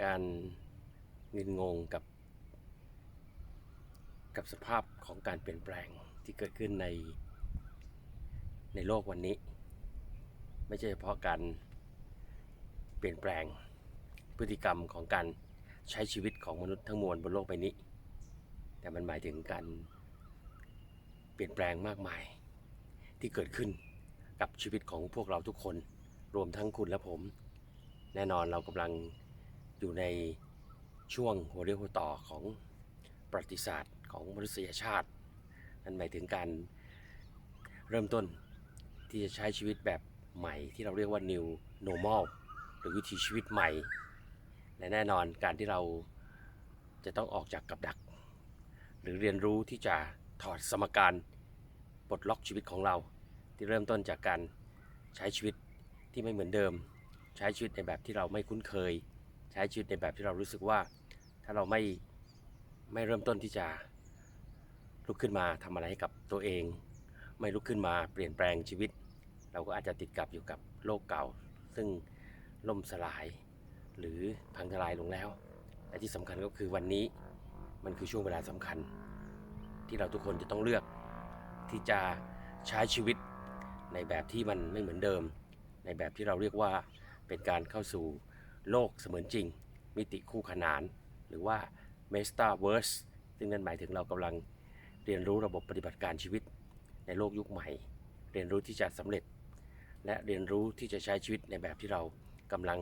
การเงินงงกับ กับสภาพของการเปลี่ยนแปลงที่เกิดขึ้นใน ในโลกวันนี้ ไม่ใช่เฉพาะการเปลี่ยนแปลงพฤติกรรมของการใช้ชีวิตของมนุษย์ทั้งมวลบนโลกใบนี้ แต่มันหมายถึงการเปลี่ยนแปลงมากมายที่เกิดขึ้นกับชีวิตของพวกเราทุกคน รวมทั้งคุณและผม แน่นอนเรากำลัง อยู่ในช่วงหัวเรียวหัวต่อของประวัติศาสตร์ของมนุษยชาติ นั่นหมายถึงการเริ่มต้นที่จะใช้ชีวิตแบบใหม่ที่เราเรียกว่า new normal หรือวิถีชีวิตใหม่ และแน่นอนการที่เราจะต้องออกจากกับดัก หรือเรียนรู้ที่จะถอดสมการปลดล็อกชีวิตของเรา ที่เริ่มต้นจากการใช้ชีวิตที่ไม่เหมือนเดิม ใช้ชีวิตในแบบที่เราไม่คุ้นเคย ใช้ชีวิตในแบบที่เรารู้สึกว่า ถ้าเราไม่ไม่เริ่มต้นที่จะลุกขึ้นมาทำอะไรให้กับตัวเอง ไม่ลุกขึ้นมาเปลี่ยนแปลงชีวิต เราก็อาจจะติดกับอยู่กับโลกเก่า ซึ่งล่มสลาย หรือพังทลายลงแล้วแต่ที่สำคัญก็คือวันนี้มันคือช่วงเวลาสำคัญ ที่เราทุกคนจะต้องเลือกที่จะใช้ชีวิตในแบบที่มันไม่เหมือนเดิม ในแบบที่เราเรียกว่าเป็นการเข้าสู่ โลกเสมือนจริง มิติคู่ขนาน หรือว่า Metaverse ซึ่งนั่นหมายถึงเรากำลังเรียนรู้ระบบปฏิบัติการชีวิต ในโลกยุคใหม่ เรียนรู้ที่จะสำเร็จ และเรียนรู้ที่จะใช้ชีวิตในแบบที่เรากำลัง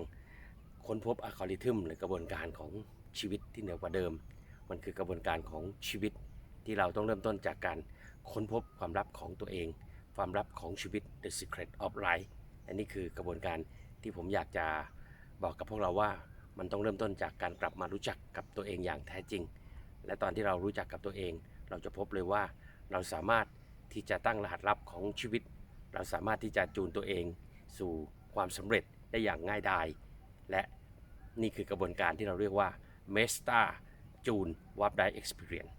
ค้นพบอัลกอริทึมหรือกระบวนการของชีวิตที่เหนือกว่าเดิม มันคือกระบวนการของชีวิตที่เราต้องเริ่มต้นจากการค้นพบความลับของตัวเอง ความลับของชีวิต The Secret of Life อันนี้คือกระบวนการที่ผมอยากจะ บอกกับพวกเราว่ามันต้องเริ่มต้นจากการกลับมารู้จักกับตัวเองอย่างแท้จริง และตอนที่เรารู้จักกับตัวเอง เราจะพบเลยว่าเราสามารถที่จะตั้งรหัสลับของชีวิต เราสามารถที่จะจูนตัวเอง สู่ความสำเร็จได้อย่างง่ายดาย และนี่คือกระบวนการที่เราเรียกว่า Mesta จูน Warp Drive Experience